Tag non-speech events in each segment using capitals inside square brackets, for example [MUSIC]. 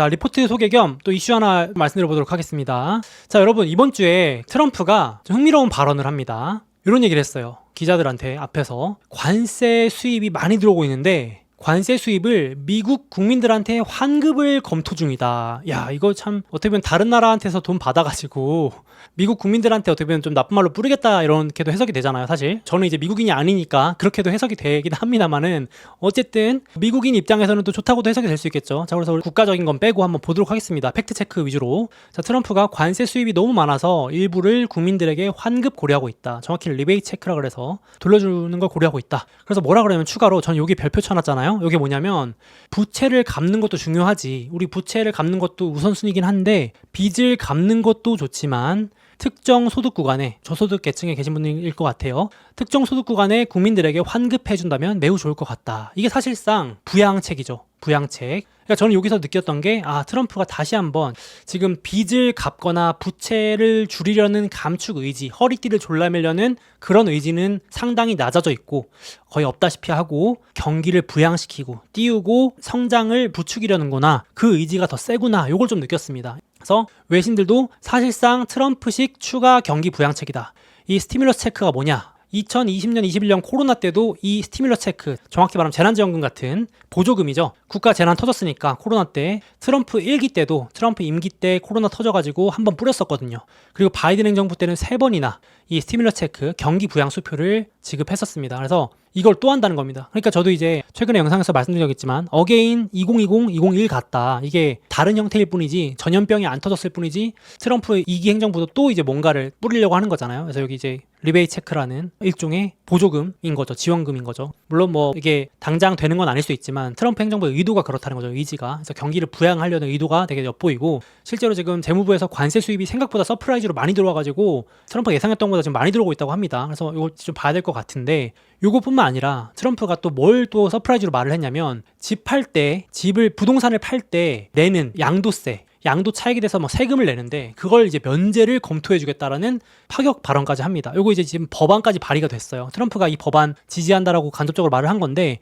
자, 리포트 소개 겸 또 이슈 하나 말씀드려 보도록 하겠습니다. 자, 여러분, 이번 주에 트럼프가 좀 흥미로운 발언을 합니다. 이런 얘기를 했어요. 기자들한테 앞에서 관세 수입이 많이 들어오고 있는데 관세 수입을 미국 국민들한테 환급을 검토 중이다. 야, 이거 참 어떻게 보면 다른 나라한테서 돈 받아가지고 미국 국민들한테 어떻게 보면 좀 나쁜 말로 뿌리겠다 이렇게도 해석이 되잖아요. 사실 저는 이제 미국인이 아니니까 그렇게도 해석이 되긴 합니다만은 어쨌든 미국인 입장에서는 또 좋다고도 해석이 될 수 있겠죠. 자, 그래서 국가적인 건 빼고 한번 보도록 하겠습니다. 팩트 체크 위주로. 자, 트럼프가 관세 수입이 너무 많아서 일부를 국민들에게 환급 고려하고 있다. 정확히 리베이 체크라 그래서 돌려주는 걸 고려하고 있다. 그래서 뭐라 그러냐면 추가로 전 여기 별표 쳐놨잖아요. 이게 뭐냐면 부채를 갚는 것도 중요하지. 우리 부채를 갚는 것도 우선순위긴 한데 빚을 갚는 것도 좋지만 특정 소득 구간에 저소득 계층에 계신 분일 것 같아요. 특정 소득 구간에 국민들에게 환급해 준다면 매우 좋을 것 같다. 이게 사실상 부양책이죠. 부양책. 그러니까 저는 여기서 느꼈던 게 아, 트럼프가 다시 한번 지금 빚을 갚거나 부채를 줄이려는 감축 의지, 허리띠를 졸라매려는 그런 의지는 상당히 낮아져 있고 거의 없다시피 하고 경기를 부양시키고 띄우고 성장을 부추기려는구나. 그 의지가 더 세구나. 요걸 좀 느꼈습니다. 그래서 외신들도 사실상 트럼프식 추가 경기 부양책이다. 이 스티뮬러스 체크가 뭐냐? 2020년, 21년 코로나 때도 이 스티뮬러스 체크, 정확히 말하면 재난지원금 같은 보조금이죠. 국가 재난 터졌으니까 코로나 때 트럼프 1기 때도 트럼프 임기 때 코로나 터져가지고 한 번 뿌렸었거든요. 그리고 바이든 행정부 때는 세 번이나 이 스티뮬러스 체크 경기 부양 수표를 지급했었습니다. 그래서 이걸 또 한다는 겁니다. 그러니까 저도 이제 최근에 영상에서 말씀드렸겠지만 어게인 2020, 2021 같다. 이게 다른 형태일 뿐이지 전염병이 안 터졌을 뿐이지 트럼프 2기 행정부도 또 이제 뭔가를 뿌리려고 하는 거잖아요. 그래서 여기 이제 리베이 체크라는 일종의 보조금인 거죠. 지원금인 거죠. 물론 뭐 이게 당장 되는 건 아닐 수 있지만 트럼프 행정부의 의도가 그렇다는 거죠. 의지가. 그래서 경기를 부양하려는 의도가 되게 엿보이고 실제로 지금 재무부에서 관세 수입이 생각보다 서프라이즈로 많이 들어와가지고 트럼프가 예상했던 것보다 지금 많이 들어오고 있다고 합니다. 그래서 이거 좀 봐야 될 것 같은데 요거뿐만 아니라 트럼프가 또 뭘 또 서프라이즈로 말을 했냐면 집 팔 때 집을 부동산을 팔 때 내는 양도세 양도 차익에 대해서 뭐 세금을 내는데 그걸 이제 면제를 검토해 주겠다라는 파격 발언까지 합니다. 요거 이제 지금 법안까지 발의가 됐어요. 트럼프가 이 법안 지지한다라고 간접적으로 말을 한 건데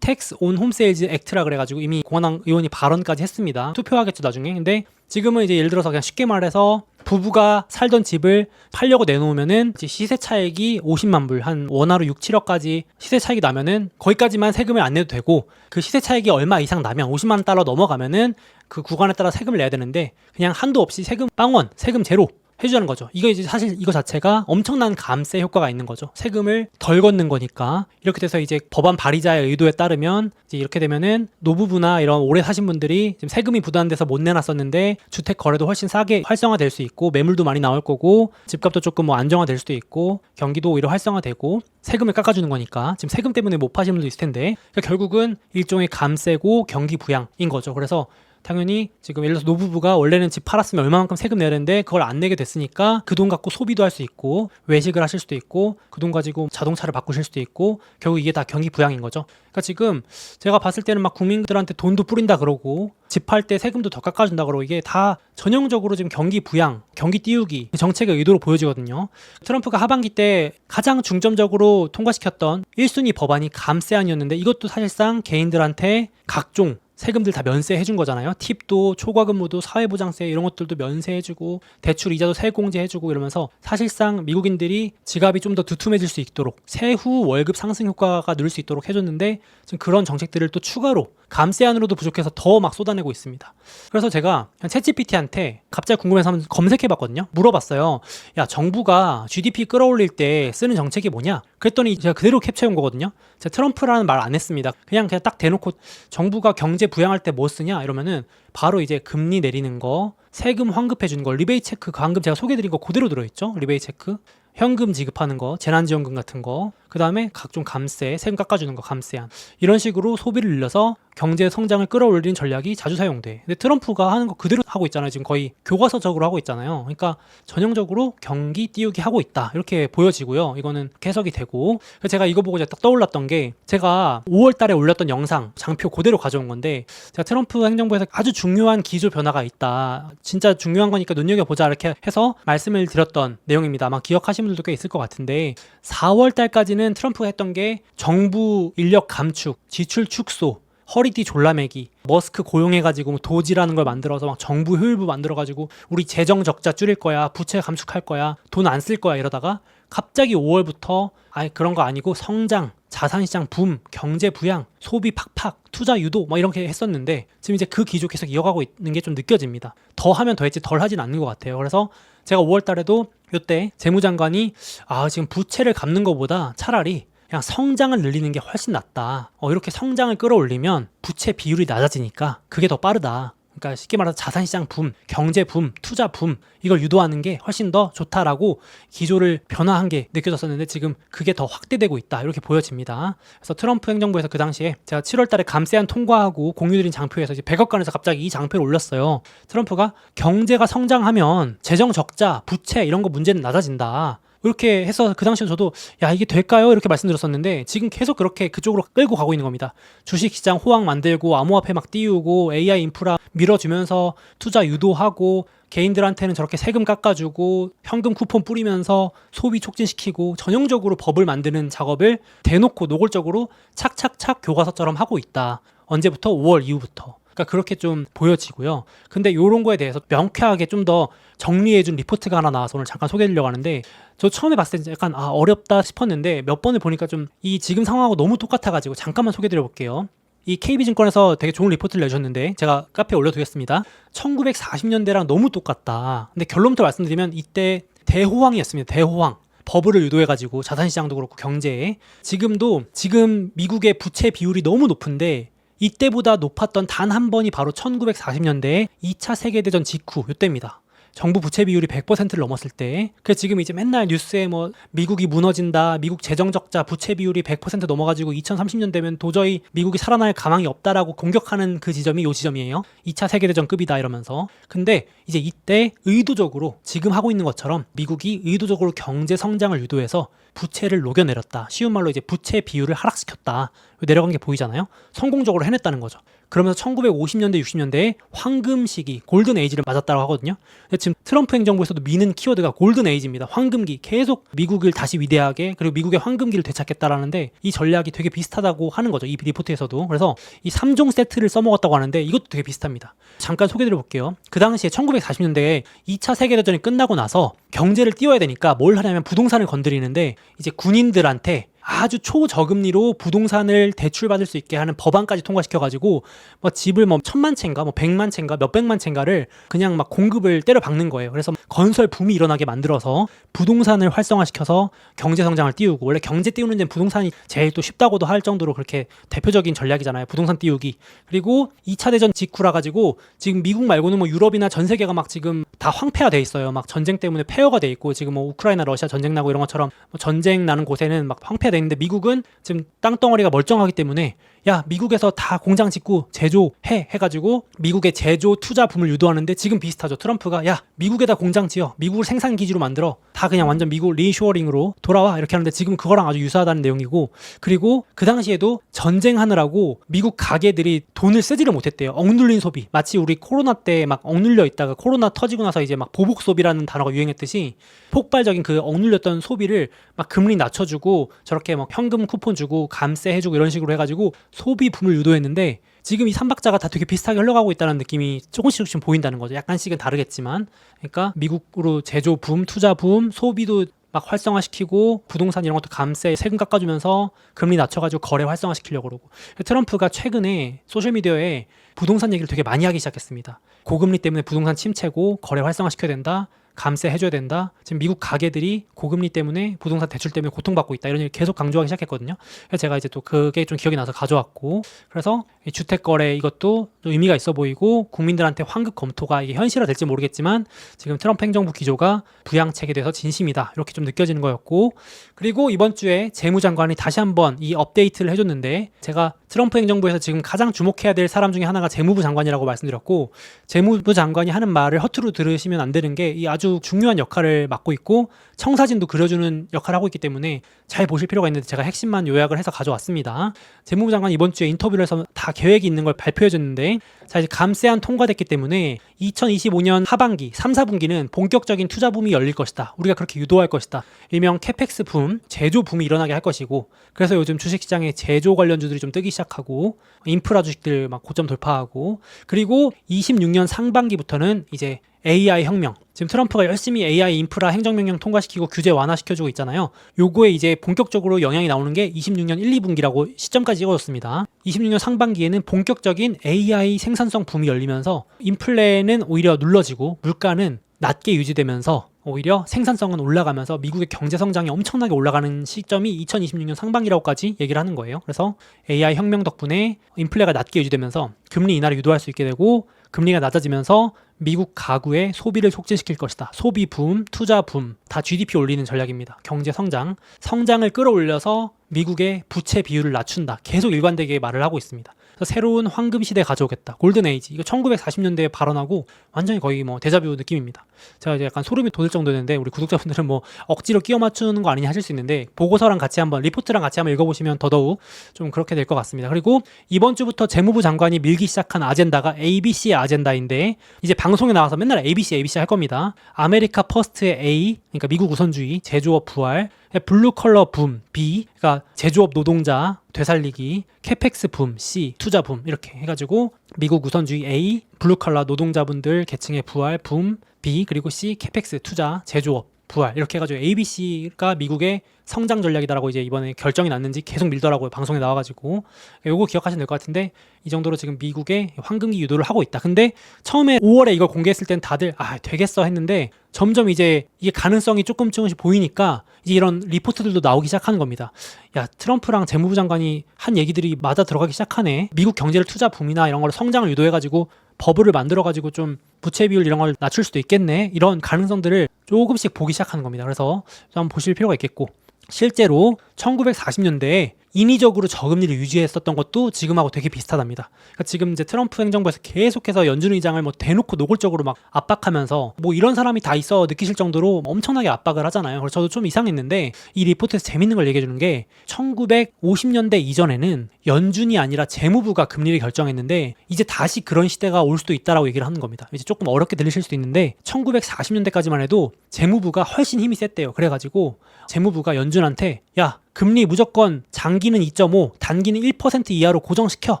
Tax on Home Sales Act라 그래가지고 이미 공화당 의원이 발언까지 했습니다. 투표하겠죠 나중에. 근데 지금은 이제 예를 들어서 그냥 쉽게 말해서 부부가 살던 집을 팔려고 내놓으면은 시세 차익이 50만 불, 한 원화로 6, 7억까지 시세 차익이 나면은 거기까지만 세금을 안 내도 되고 그 시세 차익이 얼마 이상 나면 50만 달러 넘어가면은 그 구간에 따라 세금을 내야 되는데 그냥 한도 없이 세금 빵원, 세금 제로 해주자는 거죠. 이거 이제 사실 이거 자체가 엄청난 감세 효과가 있는 거죠. 세금을 덜 걷는 거니까 이렇게 돼서 이제 법안 발의자의 의도에 따르면 이제 이렇게 되면은 노부부나 이런 오래 사신 분들이 지금 세금이 부담돼서 못 내놨었는데 주택 거래도 훨씬 싸게 활성화될 수 있고 매물도 많이 나올 거고 집값도 조금 뭐 안정화될 수도 있고 경기도 오히려 활성화되고 세금을 깎아주는 거니까 지금 세금 때문에 못 파시는 분도 있을 텐데 그러니까 결국은 일종의 감세고 경기 부양인 거죠. 그래서 당연히 지금 예를 들어서 노부부가 원래는 집 팔았으면 얼마만큼 세금 내야 되는데 그걸 안 내게 됐으니까 그 돈 갖고 소비도 할 수 있고 외식을 하실 수도 있고 그 돈 가지고 자동차를 바꾸실 수도 있고 결국 이게 다 경기 부양인 거죠. 그러니까 지금 제가 봤을 때는 막 국민들한테 돈도 뿌린다 그러고 집 팔 때 세금도 더 깎아준다 그러고 이게 다 전형적으로 지금 경기 부양, 경기 띄우기 정책의 의도로 보여지거든요. 트럼프가 하반기 때 가장 중점적으로 통과시켰던 1순위 법안이 감세안이었는데 이것도 사실상 개인들한테 각종 세금들 다 면세해 준 거잖아요. 팁도 초과근무도 사회보장세 이런 것들도 면세해 주고 대출 이자도 세공제 해 주고 이러면서 사실상 미국인들이 지갑이 좀 더 두툼해질 수 있도록 세후 월급 상승 효과가 늘 수 있도록 해 줬는데 지금 그런 정책들을 또 추가로 감세안으로도 부족해서 더 막 쏟아내고 있습니다. 그래서 제가 챗GPT한테 갑자기 궁금해서 한번 검색해 봤거든요. 물어봤어요. 야, 정부가 GDP 끌어올릴 때 쓰는 정책이 뭐냐? 그랬더니 제가 그대로 캡처해 온 거거든요. 제가 트럼프라는 말 안 했습니다. 그냥 그냥 딱 대놓고 정부가 경제 부양할 때 뭐 쓰냐? 이러면은 바로 이제 금리 내리는 거, 세금 환급해 주는 거, 리베이 체크 그 방금 제가 소개해 드린 거 그대로 들어 있죠. 리베이 체크. 현금 지급하는 거, 재난지원금 같은 거, 그 다음에 각종 감세, 세금 깎아주는 거, 감세안. 이런 식으로 소비를 늘려서 경제 성장을 끌어올리는 전략이 자주 사용돼. 근데 트럼프가 하는 거 그대로 하고 있잖아요. 지금 거의 교과서적으로 하고 있잖아요. 그러니까 전형적으로 경기 띄우기 하고 있다. 이렇게 보여지고요. 이거는 해석이 되고. 제가 이거 보고 딱 떠올랐던 게 제가 5월 달에 올렸던 영상, 장표 그대로 가져온 건데 제가 트럼프 행정부에서 아주 중요한 기조 변화가 있다. 진짜 중요한 거니까 눈여겨보자. 이렇게 해서 말씀을 드렸던 내용입니다. 아마 기억하시는 분들도 꽤 있을 것 같은데 4월 달까지는 트럼프가 했던 게 정부 인력 감축, 지출 축소, 허리띠 졸라매기, 머스크 고용해가지고 뭐 도지라는 걸 만들어서 막 정부 효율부 만들어가지고 우리 재정 적자 줄일 거야, 부채 감축할 거야, 돈 안 쓸 거야 이러다가 갑자기 5월부터 아예 그런 거 아니고 성장, 자산시장 붐, 경제 부양, 소비 팍팍, 투자 유도 막 이렇게 했었는데 지금 이제 그 기조 계속 이어가고 있는 게 좀 느껴집니다. 더 하면 더 했지 덜 하진 않는 것 같아요. 그래서 제가 5월 달에도 이때 재무장관이 아 지금 부채를 갚는 것보다 차라리 그냥 성장을 늘리는 게 훨씬 낫다. 어, 이렇게 성장을 끌어올리면 부채 비율이 낮아지니까 그게 더 빠르다. 그러니까 쉽게 말해서 자산시장 붐, 경제 붐, 투자 붐 이걸 유도하는 게 훨씬 더 좋다라고 기조를 변화한 게 느껴졌었는데 지금 그게 더 확대되고 있다 이렇게 보여집니다. 그래서 트럼프 행정부에서 그 당시에 제가 7월달에 감세안 통과하고 공유드린 장표에서 이제 100억간에서 갑자기 이 장표를 올렸어요. 트럼프가 경제가 성장하면 재정 적자, 부채 이런 거 문제는 낮아진다. 이렇게 해서 그 당시에 저도 야 이게 될까요? 이렇게 말씀드렸었는데 지금 계속 그렇게 그쪽으로 끌고 가고 있는 겁니다. 주식시장 호황 만들고 암호화폐 막 띄우고 AI 인프라 밀어주면서 투자 유도하고 개인들한테는 저렇게 세금 깎아주고 현금 쿠폰 뿌리면서 소비 촉진시키고 전형적으로 법을 만드는 작업을 대놓고 노골적으로 착착착 교과서처럼 하고 있다. 언제부터? 5월 이후부터. 그러니까 그렇게 좀 보여지고요. 근데 이런 거에 대해서 명쾌하게 좀 더 정리해준 리포트가 하나 나와서 오늘 잠깐 소개해드리려고 하는데 저 처음에 봤을 때 약간 아 어렵다 싶었는데 몇 번을 보니까 좀 이 지금 상황하고 너무 똑같아가지고 잠깐만 소개해드려 볼게요. 이 KB증권에서 되게 좋은 리포트를 내주셨는데 제가 카페에 올려두겠습니다. 1940년대랑 너무 똑같다. 근데 결론부터 말씀드리면 이때 대호황이었습니다. 대호황. 버블을 유도해가지고 자산시장도 그렇고 경제에 지금도 지금 미국의 부채 비율이 너무 높은데 이때보다 높았던 단 한 번이 바로 1940년대에 2차 세계대전 직후 이때입니다. 정부 부채 비율이 100%를 넘었을 때, 그래서 지금 이제 맨날 뉴스에 뭐 미국이 무너진다, 미국 재정 적자, 부채 비율이 100% 넘어가지고 2030년 되면 도저히 미국이 살아날 가망이 없다라고 공격하는 그 지점이 요 지점이에요. 2차 세계대전급이다 이러면서. 근데 이제 이때 의도적으로 지금 하고 있는 것처럼 미국이 의도적으로 경제 성장을 유도해서 부채를 녹여내렸다. 쉬운 말로 이제 부채 비율을 하락시켰다. 내려간 게 보이잖아요. 성공적으로 해냈다는 거죠. 그러면서 1950년대, 60년대에 황금 시기, 골든 에이지를 맞았다고 하거든요. 지금 트럼프 행정부에서도 미는 키워드가 골든 에이지입니다. 황금기. 계속 미국을 다시 위대하게 그리고 미국의 황금기를 되찾겠다라는데 이 전략이 되게 비슷하다고 하는 거죠. 이 리포트에서도. 그래서 이 3종 세트를 써먹었다고 하는데 이것도 되게 비슷합니다. 잠깐 소개드려 볼게요. 그 당시에 1940년대에 2차 세계대전이 끝나고 나서 경제를 띄워야 되니까 뭘 하냐면 부동산을 건드리는데 이제 군인들한테 아주 초저금리로 부동산을 대출받을 수 있게 하는 법안까지 통과시켜가지고 뭐 집을 뭐 천만 채인가 뭐 백만 채인가 몇 백만 채인가를 그냥 막 공급을 때려 박는 거예요. 그래서 건설 붐이 일어나게 만들어서 부동산을 활성화시켜서 경제 성장을 띄우고 원래 경제 띄우는 데는 부동산이 제일 또 쉽다고도 할 정도로 그렇게 대표적인 전략이잖아요. 부동산 띄우기. 그리고 2차 대전 직후라 가지고 지금 미국 말고는 뭐 유럽이나 전 세계가 막 지금 다 황폐화 돼 있어요. 막 전쟁 때문에 폐허가 돼 있고 지금 뭐 우크라이나 러시아 전쟁 나고 이런 것처럼 뭐 전쟁 나는 곳에는 막 황폐 있는데 미국은 지금 땅덩어리가 멀쩡하기 때문에 야 미국에서 다 공장 짓고 제조해 해가지고 미국의 제조 투자 붐을 유도하는데 지금 비슷하죠. 트럼프가 야 미국에다 공장 지어. 미국을 생산 기지로 만들어. 다 그냥 완전 미국 리쇼어링으로 돌아와. 이렇게 하는데 지금 그거랑 아주 유사하다는 내용이고 그리고 그 당시에도 전쟁하느라고 미국 가게들이 돈을 쓰지를 못했대요. 억눌린 소비. 마치 우리 코로나 때 막 억눌려 있다가 코로나 터지고 나서 이제 막 보복 소비라는 단어가 유행했듯이 폭발적인 그 억눌렸던 소비를 막 금리 낮춰주고 저렇게 막 현금 쿠폰 주고 감세 해주고 이런 식으로 해가지고 소비 붐을 유도했는데 지금 이 삼박자가 다 되게 비슷하게 흘러가고 있다는 느낌이 조금씩 조금씩 보인다는 거죠. 약간씩은 다르겠지만. 그러니까 미국으로 제조 붐, 투자 붐, 소비도 막 활성화시키고 부동산 이런 것도 감세 세금 깎아주면서 금리 낮춰가지고 거래 활성화시키려고 그러고 트럼프가 최근에 소셜미디어에 부동산 얘기를 되게 많이 하기 시작했습니다. 고금리 때문에 부동산 침체고 거래 활성화시켜야 된다. 감세 해줘야 된다. 지금 미국 가게들이 고금리 때문에 부동산 대출 때문에 고통받고 있다. 이런 얘기 계속 강조하기 시작했거든요. 그래서 제가 이제 또 그게 좀 기억이 나서 가져왔고, 그래서 이 주택 거래 이것도 좀 의미가 있어 보이고 국민들한테 환급 검토가 이게 현실화 될지 모르겠지만 지금 트럼프 행정부 기조가 부양책에 대해서 진심이다. 이렇게 좀 느껴지는 거였고, 그리고 이번 주에 재무장관이 다시 한번 이 업데이트를 해줬는데 제가 트럼프 행정부에서 지금 가장 주목해야 될 사람 중에 하나가 재무부 장관이라고 말씀드렸고 재무부 장관이 하는 말을 허투루 들으시면 안 되는 게 이 아주 중요한 역할을 맡고 있고 청사진도 그려주는 역할을 하고 있기 때문에 잘 보실 필요가 있는데 제가 핵심만 요약을 해서 가져왔습니다. 재무부 장관 이번 주에 인터뷰를 해서 다 계획이 있는 걸 발표해 줬는데 자 이제 감세안 통과됐기 때문에 2025년 하반기 3, 4분기는 본격적인 투자 붐이 열릴 것이다. 우리가 그렇게 유도할 것이다. 일명 캐펙스 붐, 제조 붐이 일어나게 할 것이고 그래서 요즘 주식시장에 제조 관련주들이 좀 뜨기 시작하고 인프라 주식들 막 고점 돌파하고 그리고 26년 상반기부터는 이제 AI 혁명. 지금 트럼프가 열심히 AI 인프라 행정명령 통과시키고 규제 완화시켜주고 있잖아요. 요거에 이제 본격적으로 영향이 나오는 게 26년 1, 2분기라고 시점까지 찍어줬습니다. 26년 상반기에는 본격적인 AI 생산성 붐이 열리면서 인플레는 오히려 눌러지고 물가는 낮게 유지되면서 오히려 생산성은 올라가면서 미국의 경제 성장이 엄청나게 올라가는 시점이 2026년 상반기라고까지 얘기를 하는 거예요. 그래서 AI 혁명 덕분에 인플레가 낮게 유지되면서 금리 인하를 유도할 수 있게 되고 금리가 낮아지면서 미국 가구의 소비를 촉진시킬 것이다. 소비 붐, 투자 붐, 다 GDP 올리는 전략입니다. 경제 성장, 성장을 끌어올려서 미국의 부채 비율을 낮춘다. 계속 일관되게 말을 하고 있습니다. 새로운 황금 시대 가져오겠다. 골든 에이지. 이거 1940년대에 발언하고 완전히 거의 뭐 데자뷰 느낌입니다. 제가 이제 약간 소름이 돋을 정도였는데 우리 구독자분들은 뭐 억지로 끼워 맞추는 거 아니냐 하실 수 있는데 보고서랑 같이 한번 리포트랑 같이 한번 읽어보시면 더더욱 좀 그렇게 될 것 같습니다. 그리고 이번 주부터 재무부 장관이 밀기 시작한 아젠다가 ABC의 아젠다인데 이제 방송에 나와서 맨날 ABC ABC 할 겁니다. 아메리카 퍼스트의 A 그러니까 미국 우선주의, 제조업 부활, 블루 컬러 붐 B 그러니까 제조업 노동자 되살리기, 캐펙스 붐 C 투자 붐 이렇게 해가지고 미국 우선주의 A 블루 컬러 노동자분들 계층의 부활 붐 B 그리고 C 캐펙스 투자 제조업 부활 이렇게 해가지고 ABC가 미국의 성장 전략이다라고 이제 이번에 결정이 났는지 계속 밀더라고요 방송에 나와가지고. 요거 기억하시면 될 것 같은데 이 정도로 지금 미국의 황금기 유도를 하고 있다. 근데 처음에 5월에 이걸 공개했을 땐 다들 아 되겠어 했는데 점점 이제 이게 가능성이 조금 조금씩 보이니까 이제 이런 리포트들도 나오기 시작하는 겁니다. 야 트럼프랑 재무부 장관이 한 얘기들이 맞아 들어가기 시작하네. 미국 경제를 투자 붐이나 이런 걸로 성장을 유도해가지고 버블을 만들어가지고 좀 부채 비율 이런 걸 낮출 수도 있겠네. 이런 가능성들을 조금씩 보기 시작하는 겁니다. 그래서 좀 보실 필요가 있겠고 실제로 1940년대에 인위적으로 저금리를 유지했었던 것도 지금하고 되게 비슷하답니다. 그러니까 지금 이제 트럼프 행정부에서 계속해서 연준 의장을 뭐 대놓고 노골적으로 막 압박하면서 뭐 이런 사람이 다 있어 느끼실 정도로 엄청나게 압박을 하잖아요. 그래서 저도 좀 이상했는데 이 리포트에서 재밌는 걸 얘기해 주는 게 1950년대 이전에는 연준이 아니라 재무부가 금리를 결정했는데 이제 다시 그런 시대가 올 수도 있다라고 얘기를 하는 겁니다. 이제 조금 어렵게 들리실 수도 있는데 1940년대까지만 해도 재무부가 훨씬 힘이 셌대요. 그래가지고 재무부가 연준한테 야 금리 무조건 장기는 2.5, 단기는 1% 이하로 고정시켜.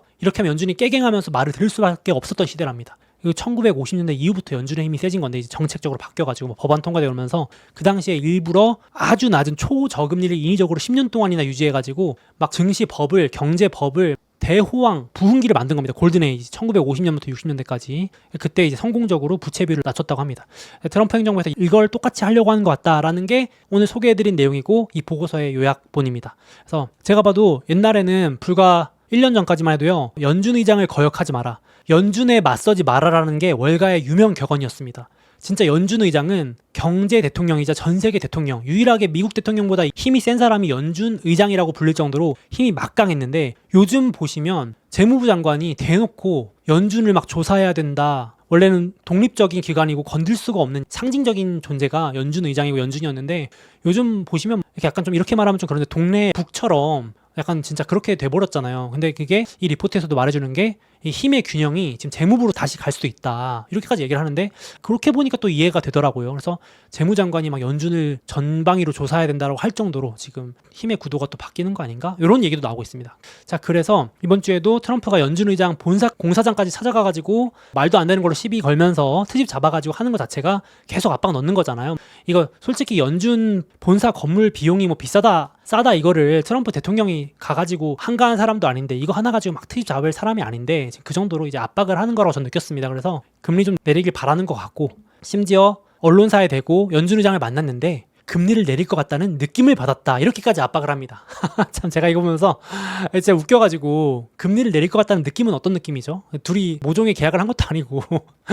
이렇게 하면 연준이 깨갱하면서 말을 들을 수밖에 없었던 시대랍니다. 이거 1950년대 이후부터 연준의 힘이 세진 건데 이제 정책적으로 바뀌어가지고 뭐 법안 통과되고 그러면서 그 당시에 일부러 아주 낮은 초저금리를 인위적으로 10년 동안이나 유지해가지고 막 증시 법을 경제 법을 대호황 부흥기를 만든 겁니다. 골든에이지 1950년부터 60년대까지 그때 이제 성공적으로 부채 비율을 낮췄다고 합니다. 트럼프 행정부에서 이걸 똑같이 하려고 하는 것 같다라는 게 오늘 소개해드린 내용이고 이 보고서의 요약본입니다. 그래서 제가 봐도 옛날에는 불과 1년 전까지만 해도요 연준 의장을 거역하지 마라 연준에 맞서지 마라라는 게 월가의 유명 격언이었습니다. 진짜 연준 의장은 경제 대통령이자 전 세계 대통령, 유일하게 미국 대통령보다 힘이 센 사람이 연준 의장이라고 불릴 정도로 힘이 막강했는데 요즘 보시면 재무부 장관이 대놓고 연준을 막 조사해야 된다. 원래는 독립적인 기관이고 건들 수가 없는 상징적인 존재가 연준 의장이고 연준이었는데 요즘 보시면 약간 좀 이렇게 말하면 좀 그런데 동네 북처럼 약간 진짜 그렇게 돼버렸잖아요. 근데 그게 이 리포트에서도 말해주는 게 이 힘의 균형이 지금 재무부로 다시 갈 수도 있다. 이렇게까지 얘기를 하는데 그렇게 보니까 또 이해가 되더라고요. 그래서 재무장관이 막 연준을 전방위로 조사해야 된다고 할 정도로 지금 힘의 구도가 또 바뀌는 거 아닌가? 이런 얘기도 나오고 있습니다. 자, 그래서 이번 주에도 트럼프가 연준 의장 본사 공사장까지 찾아가 가지고 말도 안 되는 걸로 시비 걸면서 트집 잡아 가지고 하는 것 자체가 계속 압박 넣는 거잖아요. 이거 솔직히 연준 본사 건물 비용이 뭐 비싸다 싸다 이거를 트럼프 대통령이 가가지고 한가한 사람도 아닌데 이거 하나 가지고 막 트집 잡을 사람이 아닌데 지금 그 정도로 이제 압박을 하는 거라고 저는 느꼈습니다. 그래서 금리 좀 내리길 바라는 것 같고 심지어 언론사에 대고 연준 의장을 만났는데 금리를 내릴 것 같다는 느낌을 받았다. 이렇게까지 압박을 합니다. [LAUGHS] 참 제가 이거 보면서 [LAUGHS] 진짜 웃겨가지고 금리를 내릴 것 같다는 느낌은 어떤 느낌이죠? 둘이 모종의 계약을 한 것도 아니고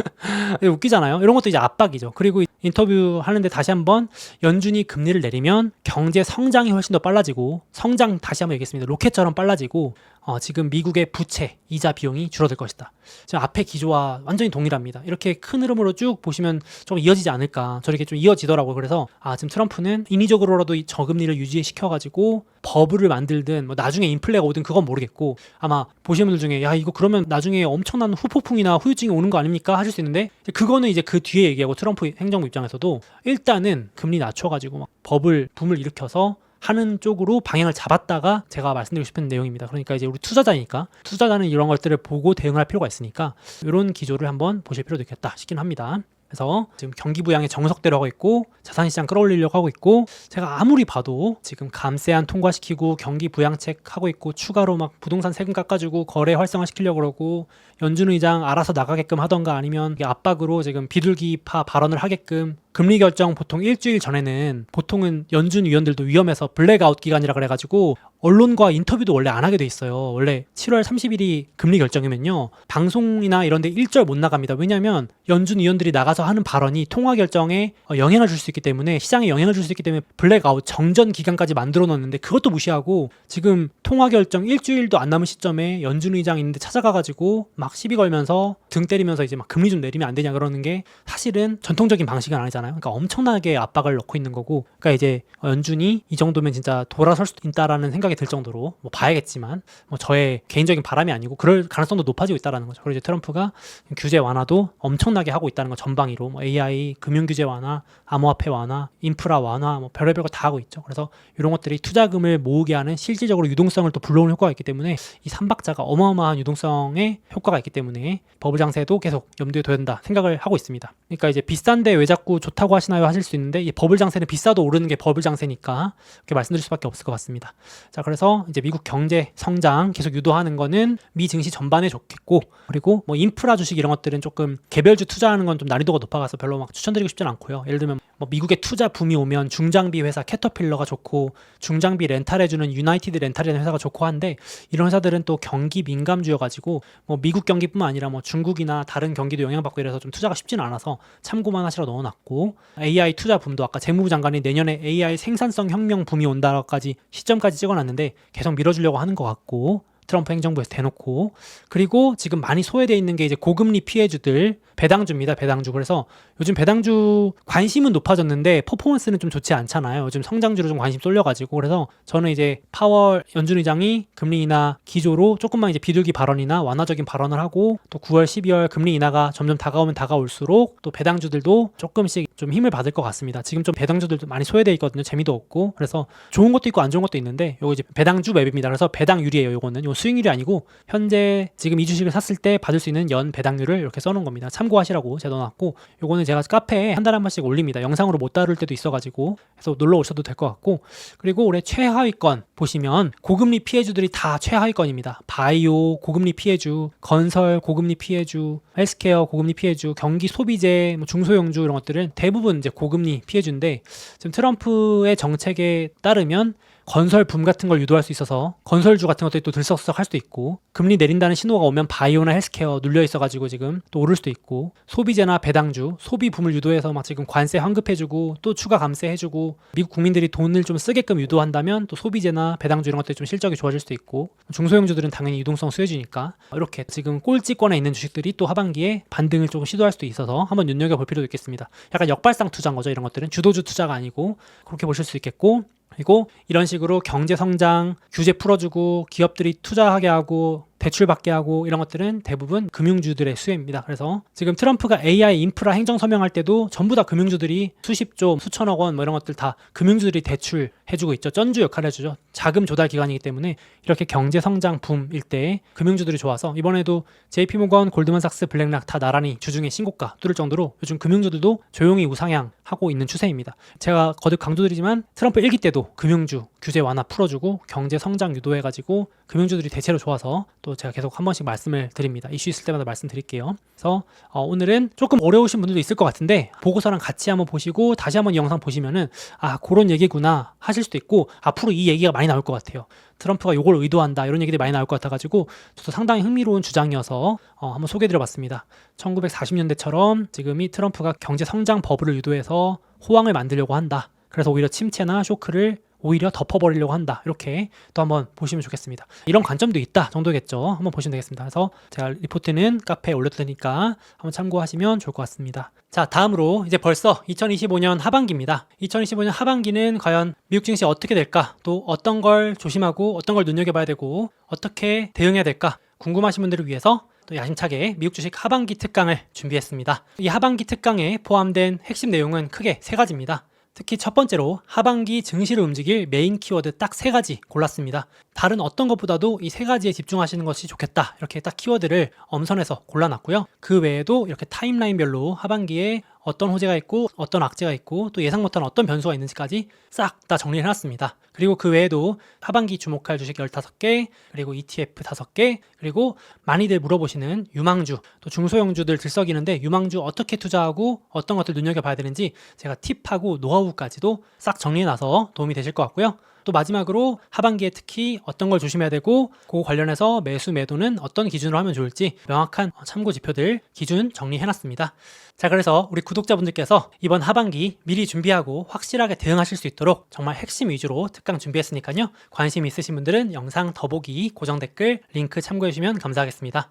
[LAUGHS] 웃기잖아요. 이런 것도 이제 압박이죠. 그리고 인터뷰 하는데 다시 한번 연준이 금리를 내리면 경제 성장이 훨씬 더 빨라지고 성장 다시 한번 얘기했습니다. 로켓처럼 빨라지고 어, 지금 미국의 부채 이자 비용이 줄어들 것이다. 지금 앞에 기조와 완전히 동일합니다. 이렇게 큰 흐름으로 쭉 보시면 좀 이어지지 않을까. 저렇게 좀 이어지더라고요. 그래서 아 지금 트럼프는 인위적으로라도 이 저금리를 유지시켜가지고 버블을 만들든 뭐 나중에 인플레가 오든 그건 모르겠고 아마 보시는 분들 중에 야 이거 그러면 나중에 엄청난 후폭풍이나 후유증이 오는 거 아닙니까 하실 수 있는데 그거는 이제 그 뒤에 얘기하고 트럼프 행정부 입장에서도 일단은 금리 낮춰가지고 막 버블 붐을 일으켜서 하는 쪽으로 방향을 잡았다가 제가 말씀드리고 싶은 내용입니다. 그러니까 이제 우리 투자자니까 투자자는 이런 것들을 보고 대응할 필요가 있으니까 이런 기조를 한번 보실 필요도 있겠다 싶긴 합니다. 그래서 지금 경기 부양의 정석대로 하고 있고 자산 시장 끌어올리려고 하고 있고 제가 아무리 봐도 지금 감세안 통과시키고 경기 부양책 하고 있고 추가로 막 부동산 세금 깎아주고 거래 활성화 시키려고 그러고 연준 의장 알아서 나가게끔 하던가 아니면 압박으로 지금 비둘기파 발언을 하게끔 금리 결정 보통 일주일 전에는 보통은 연준 위원들도 위험해서 블랙아웃 기간이라 그래가지고 언론과 인터뷰도 원래 안 하게 돼 있어요. 원래 7월 30일이 금리 결정이면요. 방송이나 이런 데 일절 못 나갑니다. 왜냐하면 연준 위원들이 나가서 하는 발언이 통화 결정에 어, 영향을 줄 수 있기 때문에 시장에 영향을 줄 수 있기 때문에 블랙아웃 정전 기간까지 만들어 놓는데 그것도 무시하고 지금 통화 결정 일주일도 안 남은 시점에 연준 의장 있는데 찾아가가지고 막 시비 걸면서 등 때리면서 이제 막 금리 좀 내리면 안 되냐 그러는 게 사실은 전통적인 방식은 아니잖아요. 그러니까 엄청나게 압박을 넣고 있는 거고, 그러니까 이제 연준이 이 정도면 진짜 돌아설 수도 있다라는 생각이 들 정도로 뭐 봐야겠지만 뭐 저의 개인적인 바람이 아니고 그럴 가능성도 높아지고 있다라는 거죠. 그리고 이제 트럼프가 규제 완화도 엄청나게 하고 있다는 거 전방위로 뭐 AI 금융 규제 완화, 암호화폐 완화, 인프라 완화, 뭐 별의별 거 다 하고 있죠. 그래서 이런 것들이 투자금을 모으게 하는 실질적으로 유동성을 또 불러오는 효과가 있기 때문에 이 삼박자가 어마어마한 유동성의 효과가 있기 때문에 버블 장세도 계속 염두에 둬야 된다 생각을 하고 있습니다. 그러니까 이제 비싼데 왜 자꾸 좋다고 하시나요 하실 수 있는데 이 버블 장세는 비싸도 오르는 게 버블 장세니까 이렇게 말씀드릴 수밖에 없을 것 같습니다. 자 그래서 이제 미국 경제 성장 계속 유도하는 거는 미 증시 전반에 좋겠고 그리고 뭐 인프라 주식 이런 것들은 조금 개별주 투자하는 건 좀 난이도가 높아가서 별로 막 추천드리고 싶진 않고요. 예를 들면 뭐 미국의 투자 붐이 오면 중장비 회사 캐터필러가 좋고 중장비 렌탈해주는 유나이티드 렌탈이라는 회사가 좋고 한데 이런 회사들은 또 경기 민감주여가지고 뭐 미국 경기뿐만 아니라 뭐 중국이나 다른 경기도 영향받고 이래서 좀 투자가 쉽지는 않아서 참고만 하시라 넣어놨고 AI 투자 붐도 아까 재무부 장관이 내년에 AI 생산성 혁명 붐이 온다까지 시점까지 찍어놨는데 계속 밀어주려고 하는 것 같고 트럼프 행정부에서 대놓고 그리고 지금 많이 소외돼 있는 게 이제 고금리 피해주들 배당주입니다. 배당주. 그래서 요즘 배당주 관심은 높아졌는데 퍼포먼스는 좀 좋지 않잖아요. 요즘 성장주로 좀 관심 쏠려가지고 그래서 저는 이제 파월 연준 의장이 금리 인하 기조로 조금만 이제 비둘기 발언이나 완화적인 발언을 하고 또 9월, 12월 금리 인하가 점점 다가오면 다가올수록 또 배당주들도 조금씩 좀 힘을 받을 것 같습니다. 지금 좀 배당주들도 많이 소외돼 있거든요. 재미도 없고 그래서 좋은 것도 있고 안 좋은 것도 있는데 요거 이제 배당주 맵입니다. 그래서 배당률이에요. 요거는 요 수익률이 아니고 현재 지금 이 주식을 샀을 때 받을 수 있는 연 배당률을 이렇게 써놓은 겁니다. 참 고하시라고 제가 넣어놨고 요거는 제가 카페에 한 달에 한 번씩 올립니다. 영상으로 못 다룰 때도 있어가지고 그래서 놀러 오셔도 될 것 같고 그리고 올해 최하위권 보시면 고금리 피해주들이 다 최하위권입니다. 바이오 고금리 피해주, 건설 고금리 피해주, 헬스케어 고금리 피해주, 경기 소비재, 뭐 중소형주 이런 것들은 대부분 이제 고금리 피해주인데 지금 트럼프의 정책에 따르면 건설 붐 같은 걸 유도할 수 있어서 건설주 같은 것들이 또 들썩들썩 할 수도 있고 금리 내린다는 신호가 오면 바이오나 헬스케어 눌려 있어가지고 지금 또 오를 수도 있고 소비재나 배당주 소비 붐을 유도해서 막 지금 관세 환급해주고 또 추가 감세해주고 미국 국민들이 돈을 좀 쓰게끔 유도한다면 또 소비재나 배당주 이런 것들이 좀 실적이 좋아질 수도 있고 중소형주들은 당연히 유동성 수혜주니까 이렇게 지금 꼴찌권에 있는 주식들이 또 하반기에 반등을 조금 시도할 수도 있어서 한번 눈여겨볼 필요도 있겠습니다. 약간 역발상 투자인 거죠 이런 것들은 주도주 투자가 아니고 그렇게 보실 수 있겠고 그리고 이런 식으로 경제 성장, 규제 풀어주고 기업들이 투자하게 하고 대출 받게 하고 이런 것들은 대부분 금융주들의 수혜입니다. 그래서 지금 트럼프가 AI 인프라 행정 서명할 때도 전부 다 금융주들이 수십조, 수천억 원 뭐 이런 것들 다 금융주들이 대출해주고 있죠. 쩐주 역할을 해주죠. 자금 조달 기관이기 때문에 이렇게 경제 성장 붐일 때 금융주들이 좋아서 이번에도 JP모건, 골드만삭스, 블랙락 다 나란히 주중에 신고가 뚫을 정도로 요즘 금융주들도 조용히 우상향 하고 있는 추세입니다. 제가 거듭 강조드리지만 트럼프 일기 때도 금융주 규제 완화 풀어주고 경제 성장 유도해가지고 금융주들이 대체로 좋아서 또 제가 계속 한 번씩 말씀을 드립니다. 이슈 있을 때마다 말씀드릴게요. 그래서 어, 오늘은 조금 어려우신 분들도 있을 것 같은데 보고서랑 같이 한번 보시고 다시 한번 이 영상 보시면은 아 그런 얘기구나 하실 수도 있고 앞으로 이 얘기가 많이 나올 것 같아요. 트럼프가 요걸 의도한다 이런 얘기들이 많이 나올 것 같아가지고 저도 상당히 흥미로운 주장이어서 어, 한번 소개해드려봤습니다. 1940년대처럼 지금이 트럼프가 경제 성장 버블을 유도해서 호황을 만들려고 한다. 그래서 오히려 침체나 쇼크를 오히려 덮어버리려고 한다. 이렇게 또 한번 보시면 좋겠습니다. 이런 관점도 있다 정도겠죠. 한번 보시면 되겠습니다. 그래서 제가 리포트는 카페에 올려둘 테니까 한번 참고하시면 좋을 것 같습니다. 자, 다음으로 이제 벌써 2025년 하반기입니다. 2025년 하반기는 과연 미국 증시 어떻게 될까? 또 어떤 걸 조심하고 어떤 걸 눈여겨봐야 되고 어떻게 대응해야 될까? 궁금하신 분들을 위해서 또 야심차게 미국 주식 하반기 특강을 준비했습니다. 이 하반기 특강에 포함된 핵심 내용은 크게 세 가지입니다. 특히 첫 번째로 하반기 증시를 움직일 메인 키워드 딱 세 가지 골랐습니다. 다른 어떤 것보다도 이 세 가지에 집중하시는 것이 좋겠다. 이렇게 딱 키워드를 엄선해서 골라놨고요. 그 외에도 이렇게 타임라인별로 하반기에 어떤 호재가 있고 어떤 악재가 있고 또 예상 못한 어떤 변수가 있는지까지 싹 다 정리를 해놨습니다. 그리고 그 외에도 하반기 주목할 주식 15개, 그리고 ETF 5개, 그리고 많이들 물어보시는 유망주, 또 중소형주들 들썩이는데 유망주 어떻게 투자하고 어떤 것들 눈여겨봐야 되는지 제가 팁하고 노하우까지도 싹 정리해놔서 도움이 되실 것 같고요. 또 마지막으로 하반기에 특히 어떤 걸 조심해야 되고 그 관련해서 매수 매도는 어떤 기준으로 하면 좋을지 명확한 참고 지표들 기준 정리해놨습니다. 자 그래서 우리 구독자분들께서 이번 하반기 미리 준비하고 확실하게 대응하실 수 있도록 정말 핵심 위주로 특강 준비했으니까요. 관심 있으신 분들은 영상 더보기 고정 댓글 링크 참고해 주시면 감사하겠습니다.